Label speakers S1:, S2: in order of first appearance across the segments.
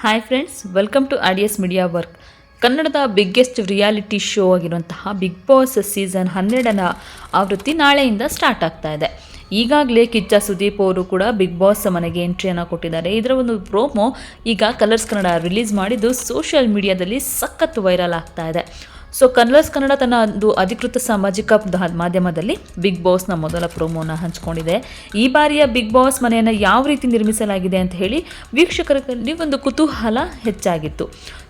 S1: Hi friends welcome to audios media work ಕನ್ನಡದ biggest reality show ಆಗಿರುವಂತಹ big Boss season ಹನ್ನೆರಡನ ಆವೃತ್ತಿ ನಾಳೆಯಿಂದ ಸ್ಟಾರ್ಟ್ ಆಗ್ತಾ ಇದೆ. ಈಗಾಗಲೇ ಕಿಚ್ಚ ಸುದೀಪ್ ಅವರು ಕೂಡ ಬಿಗ್ ಬಾಸ್ ಮನೆಗೆ ಎಂಟ್ರಿಯನ್ನು ಕೊಟ್ಟಿದ್ದಾರೆ. ಇದರ ಒಂದು ಪ್ರೋಮೋ ಈಗ ಕಲರ್ಸ್ ಕನ್ನಡ ರಿಲೀಸ್ ಮಾಡಿದ್ದು ಸೋಷಿಯಲ್ ಮೀಡಿಯಾದಲ್ಲಿ ಸಖತ್ ವೈರಲ್ ಆಗ್ತಾ ಇದೆ. ಸೊ ಕನ್ವರ್ಸ್ ಕನ್ನಡ ತನ್ನ ಒಂದು ಅಧಿಕೃತ ಸಾಮಾಜಿಕ ಮಾಧ್ಯಮದಲ್ಲಿ ಬಿಗ್ ಬಾಸ್ನ ಮೊದಲ ಪ್ರೋಮೋನ ಹಂಚಿಕೊಂಡಿದೆ. ಈ ಬಾರಿಯ ಬಿಗ್ ಬಾಸ್ ಮನೆಯನ್ನು ಯಾವ ರೀತಿ ನಿರ್ಮಿಸಲಾಗಿದೆ ಅಂತ ಹೇಳಿ ವೀಕ್ಷಕರಲ್ಲಿ ಒಂದು ಕುತೂಹಲ ಹೆಚ್ಚಾಗಿತ್ತು.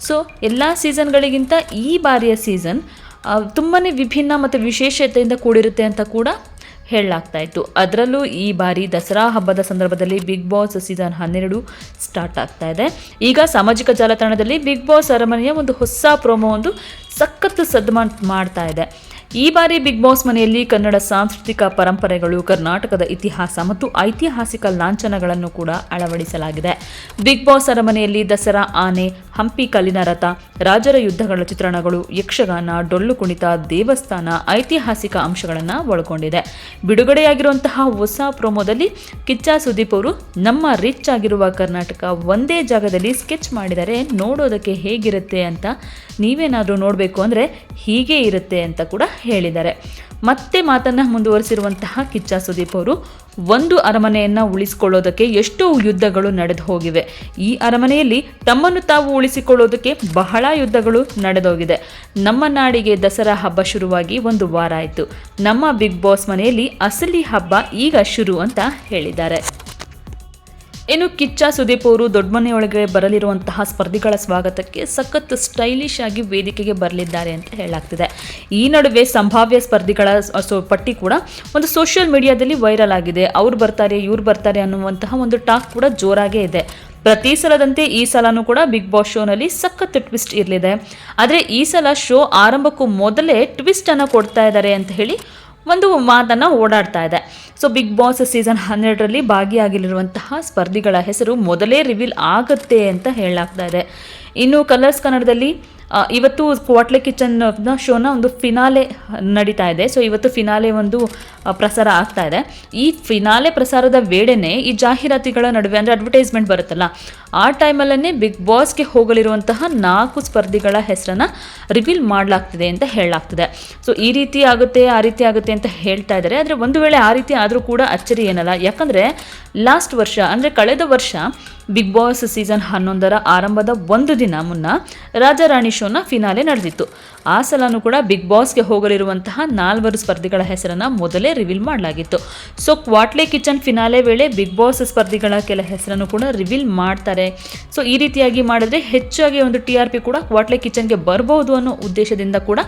S1: ಸೊ ಎಲ್ಲ ಸೀಸನ್ಗಳಿಗಿಂತ ಈ ಬಾರಿಯ ಸೀಸನ್ ತುಂಬಾ ವಿಭಿನ್ನ ಮತ್ತು ವಿಶೇಷತೆಯಿಂದ ಕೂಡಿರುತ್ತೆ ಅಂತ ಕೂಡ ಹೇಳಲಾಗ್ತಾ ಇತ್ತು ಅದರಲ್ಲೂ ಈ ಬಾರಿ ದಸರಾ ಹಬ್ಬದ ಸಂದರ್ಭದಲ್ಲಿ ಬಿಗ್ ಬಾಸ್ ಸೀಸನ್ ಹನ್ನೆರಡು ಸ್ಟಾರ್ಟ್ ಆಗ್ತಾ ಇದೆ ಈಗ ಸಾಮಾಜಿಕ ಜಾಲತಾಣದಲ್ಲಿ ಬಿಗ್ ಬಾಸ್ ಅರಮನೆಯ ಒಂದು ಹೊಸ ಪ್ರೋಮೋ ಒಂದು ಸಖತ್ತು ಸದ್ದು ಮಾಡ್ತಾ ಇದೆ ಈ ಬಾರಿ ಬಿಗ್ ಬಾಸ್ ಮನೆಯಲ್ಲಿ ಕನ್ನಡ ಸಾಂಸ್ಕೃತಿಕ ಪರಂಪರೆಗಳು, ಕರ್ನಾಟಕದ ಇತಿಹಾಸ ಮತ್ತು ಐತಿಹಾಸಿಕ ಲಾಂಛನಗಳನ್ನು ಕೂಡ ಅಳವಡಿಸಲಾಗಿದೆ. ಬಿಗ್ ಬಾಸ್ ಅರಮನೆಯಲ್ಲಿ ದಸರಾ ಆನೆ ಹಂಪಿ ಕಲ್ಲಿನ ರಥ, ರಾಜರ ಯುದ್ಧಗಳ ಚಿತ್ರಣಗಳು, ಯಕ್ಷಗಾನ, ಡೊಳ್ಳು ಕುಣಿತ, ದೇವಸ್ಥಾನ, ಐತಿಹಾಸಿಕ ಅಂಶಗಳನ್ನು ಒಳಗೊಂಡಿದೆ. ಬಿಡುಗಡೆಯಾಗಿರುವಂತಹ ಹೊಸ ಪ್ರೋಮೋದಲ್ಲಿ ಕಿಚ್ಚ ಸುದೀಪ್ ಅವರು ನಮ್ಮ ರಿಚ್ ಆಗಿರುವ ಕರ್ನಾಟಕ ಒಂದೇ ಜಾಗದಲ್ಲಿ ಸ್ಕೆಚ್ ಮಾಡಿದರೆ ನೋಡೋದಕ್ಕೆ ಹೇಗಿರುತ್ತೆ ಅಂತ ನೀವೇನಾದರೂ ನೋಡಬೇಕು ಅಂದರೆ ಹೀಗೆ ಇರುತ್ತೆ ಅಂತ ಕೂಡ ಹೇಳಿದ್ದಾರೆ. ಮತ್ತೆ ಮಾತನ್ನು ಮುಂದುವರಿಸಿರುವಂತಹ ಕಿಚ್ಚ ಸುದೀಪ್ ಅವರು, ಒಂದು ಅರಮನೆಯನ್ನು ಉಳಿಸಿಕೊಳ್ಳೋದಕ್ಕೆ ಎಷ್ಟೋ ಯುದ್ಧಗಳು ನಡೆದು ಹೋಗಿವೆ. ಈ ಅರಮನೆಯಲ್ಲಿ ತಮ್ಮನ್ನು ತಾವು ಉಳಿಸಿಕೊಳ್ಳೋದಕ್ಕೆ ಬಹಳ ಯುದ್ಧಗಳು ನಡೆದೋಗಿದೆ. ನಮ್ಮ ನಾಡಿಗೆ ದಸರಾ ಹಬ್ಬ ಶುರುವಾಗಿ ಒಂದು ವಾರ ಆಯಿತು. ನಮ್ಮ ಬಿಗ್ ಬಾಸ್ ಮನೆಯಲ್ಲಿ ಅಸಲಿ ಹಬ್ಬ ಈಗ ಶುರು ಅಂತ ಹೇಳಿದ್ದಾರೆ. ಇನ್ನು ಕಿಚ್ಚ ಸುದೀಪ್ ಅವರು ದೊಡ್ಡ ಮನೆಯೊಳಗೆ ಬರಲಿರುವಂತಹ ಸ್ಪರ್ಧಿಗಳ ಸ್ವಾಗತಕ್ಕೆ ಸಖತ್ ಸ್ಟೈಲಿಶ್ ಆಗಿ ವೇದಿಕೆಗೆ ಬರಲಿದ್ದಾರೆ ಅಂತ ಹೇಳಲಾಗ್ತಿದೆ. ಈ ನಡುವೆ ಸಂಭಾವ್ಯ ಸ್ಪರ್ಧಿಗಳ ಪಟ್ಟಿ ಕೂಡ ಒಂದು ಸೋಷಿಯಲ್ ಮೀಡಿಯಾದಲ್ಲಿ ವೈರಲ್ ಆಗಿದೆ. ಅವ್ರು ಬರ್ತಾರೆ, ಇವ್ರು ಬರ್ತಾರೆ ಅನ್ನುವಂತಹ ಒಂದು ಟಾಕ್ ಕೂಡ ಜೋರಾಗೇ ಇದೆ. ಪ್ರತಿ ಸಲದಂತೆ ಈ ಸಲನೂ ಕೂಡ ಬಿಗ್ ಬಾಸ್ ಶೋನಲ್ಲಿ ಸಖತ್ ಟ್ವಿಸ್ಟ್ ಇರಲಿದೆ. ಆದರೆ ಈ ಸಲ ಶೋ ಆರಂಭಕ್ಕೂ ಮೊದಲೇ ಟ್ವಿಸ್ಟ್ ಅನ್ನು ಕೊಡ್ತಾ ಇದ್ದಾರೆ ಅಂತ ಹೇಳಿ ಒಂದು ಮಾತನ್ನು ಓಡಾಡ್ತಾ ಇದೆ. ಸೊ ಬಿಗ್ ಬಾಸ್ ಸೀಸನ್ ಹನ್ನೆರಡರಲ್ಲಿ ಭಾಗಿಯಾಗಿರುವಂತಹ ಸ್ಪರ್ಧಿಗಳ ಹೆಸರು ಮೊದಲೇ ರಿವೀಲ್ ಆಗುತ್ತೆ ಅಂತ ಹೇಳಲಾಗ್ತಾ ಇದೆ. ಇನ್ನು ಕಲರ್ಸ್ ಕನ್ನಡದಲ್ಲಿ ಇವತ್ತು ಕ್ವಾಟ್ಲೆ ಕಿಚನ್ ಶೋನ ಒಂದು ಫಿನಾಲೆ ನಡೀತಾ ಇದೆ. ಸೊ ಇವತ್ತು ಫಿನಾಲೆ ಒಂದು ಪ್ರಸಾರ ಆಗ್ತಾ ಇದೆ. ಈ ಫಿನಾಲೆ ಪ್ರಸಾರದ ವೇಳೆನೇ ಈ ಜಾಹೀರಾತಿಗಳ ನಡುವೆ ಅಂದರೆ ಅಡ್ವರ್ಟೈಸ್ಮೆಂಟ್ ಬರುತ್ತಲ್ಲ, ಆ ಟೈಮಲ್ಲೇ ಬಿಗ್ ಬಾಸ್ಗೆ ಹೋಗಲಿರುವಂತಹ ನಾಲ್ಕು ಸ್ಪರ್ಧಿಗಳ ಹೆಸರನ್ನು ರಿವೀಲ್ ಮಾಡಲಾಗ್ತಿದೆ ಅಂತ ಹೇಳಲಾಗ್ತಿದೆ. ಸೊ ಈ ರೀತಿ ಆಗುತ್ತೆ, ಆ ರೀತಿ ಆಗುತ್ತೆ ಅಂತ ಹೇಳ್ತಾ ಇದ್ದಾರೆ. ಆದರೆ ಒಂದು ವೇಳೆ ಆ ರೀತಿ ಆದರೂ ಕೂಡ ಅಚ್ಚರಿ ಏನಲ್ಲ. ಯಾಕಂದರೆ ಲಾಸ್ಟ್ ವರ್ಷ, ಅಂದರೆ ಕಳೆದ ವರ್ಷ ಬಿಗ್ ಬಾಸ್ ಸೀಸನ್ ಹನ್ನೊಂದರ ಆರಂಭದ ಒಂದು ದಿನ ಮುನ್ನ ರಾಜಾರಾಣಿ ಶೋನ ಫಿನಾಲೆ ನಡೆದಿತ್ತು. ಆ ಸಲನೂ ಕೂಡ ಬಿಗ್ ಬಾಸ್ಗೆ ಹೋಗಲಿರುವಂತಹ ನಾಲ್ವರು ಸ್ಪರ್ಧಿಗಳ ಹೆಸರನ್ನು ಮೊದಲೇ ರಿವೀಲ್ ಮಾಡಲಾಗಿತ್ತು. ಸೊ ಕ್ವಾಟ್ಲೆ ಕಿಚನ್ ಫಿನಾಲೆ ವೇಳೆ ಬಿಗ್ ಬಾಸ್ ಸ್ಪರ್ಧಿಗಳ ಕೆಲ ಹೆಸರನ್ನು ಕೂಡ ರಿವೀಲ್ ಮಾಡ್ತಾರೆ. ಸೊ ಈ ರೀತಿಯಾಗಿ ಮಾಡಿದ್ರೆ ಹೆಚ್ಚಾಗಿ ಒಂದು ಟಿ ಆರ್ ಪಿ ಕೂಡ ಕ್ವಾಟ್ಲೆ ಕಿಚನ್ಗೆ ಬರಬಹುದು ಅನ್ನೋ ಉದ್ದೇಶದಿಂದ ಕೂಡ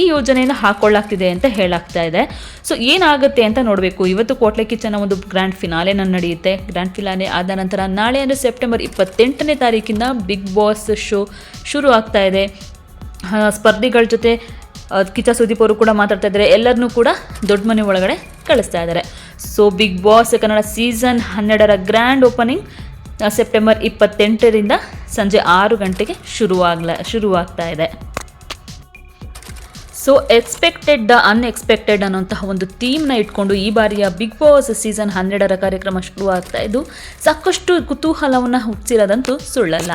S1: ಈ ಯೋಜನೆಯನ್ನು ಹಾಕೊಳ್ಳಾಗ್ತಿದೆ ಅಂತ ಹೇಳಾಗ್ತಾ ಇದೆ. ಸೊ ಏನಾಗುತ್ತೆ ಅಂತ ನೋಡಬೇಕು. ಇವತ್ತು ಕ್ವಾಟ್ಲೆ ಕಿಚನ್ ಒಂದು ಗ್ರ್ಯಾಂಡ್ ಫಿನಾಲೆನ ನಡೆಯುತ್ತೆ. ಗ್ರ್ಯಾಂಡ್ ಫಿನಾಲೆ ಆದ ನಂತರ ನಾಳೆ ಅಂದರೆ ಸೆಪ್ಟೆಂಬರ್ ಇಪ್ಪತ್ತೆಂಟನೇ ತಾರೀಕಿನ ಬಿಗ್ ಬಾಸ್ ಶೋ ಶುರು ಆಗ್ತಾ ಇದೆ. ಸ್ಪರ್ಧಿಗಳ ಜೊತೆ ಕಿಚ್ಚ ಸುದೀಪ್ ಅವರು ಕೂಡ ಮಾತಾಡ್ತಾ ಇದ್ದಾರೆ. ಎಲ್ಲರನ್ನೂ ಕೂಡ ದೊಡ್ಡ ಮನೆ ಒಳಗಡೆ ಕಳಿಸ್ತಾ ಇದ್ದಾರೆ. So big boss Kannada season ಹನ್ನೆರಡರ ಗ್ರ್ಯಾಂಡ್ ಓಪನಿಂಗ್ ಸೆಪ್ಟೆಂಬರ್ ಇಪ್ಪತ್ತೆಂಟರಿಂದ ಸಂಜೆ ಆರು ಗಂಟೆಗೆ ಶುರುವಾಗ್ಲ, ಶುರುವಾಗ್ತಾ ಇದೆ. ಸೊ ಎಕ್ಸ್ಪೆಕ್ಟೆಡ್ ದ ಅನ್ಎಕ್ಸ್ಪೆಕ್ಟೆಡ್ ಅನ್ನೋಂತಹ ಒಂದು ಥೀಮ್ನ ಇಟ್ಕೊಂಡು ಈ ಬಾರಿಯ ಬಿಗ್ ಬಾಸ್ ಸೀಸನ್ ಹನ್ನೆರಡರ ಕಾರ್ಯಕ್ರಮ ಶುರುವಾಗ್ತಾ ಇದ್ದು, ಸಾಕಷ್ಟು ಕುತೂಹಲವನ್ನು ಹುಟ್ಟಿಸಿರೋದಂತೂ ಸುಳ್ಳಲ್ಲ.